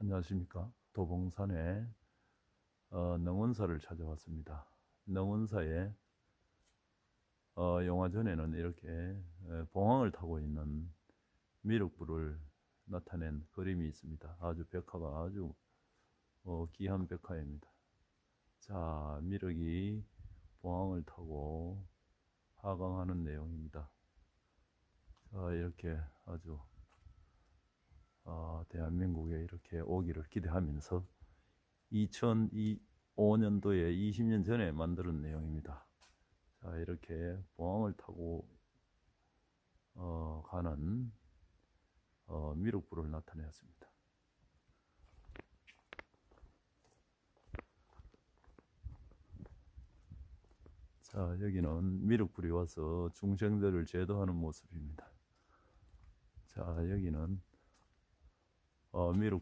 안녕하십니까. 도봉산에 어, 능원사를 찾아왔습니다. 능원사에 어, 영화 전에는 이렇게 에, 봉황을 타고 있는 미륵불을 나타낸 그림이 있습니다. 아주 벽화가 아주 어, 귀한 벽화입니다. 자, 미륵이 봉황을 타고 하강하는 내용입니다. 자, 이렇게 아주 어, 대한민국에 이렇게 오기를 기대하면서 2005년도에 20년 전에 만든 내용입니다. 자, 이렇게 봉황을 타고 어, 가는 어, 미륵불을 나타내었습니다. 자, 여기는 미륵불이 와서 중생들을 제도하는 모습입니다. 자, 여기는 어, 미륵불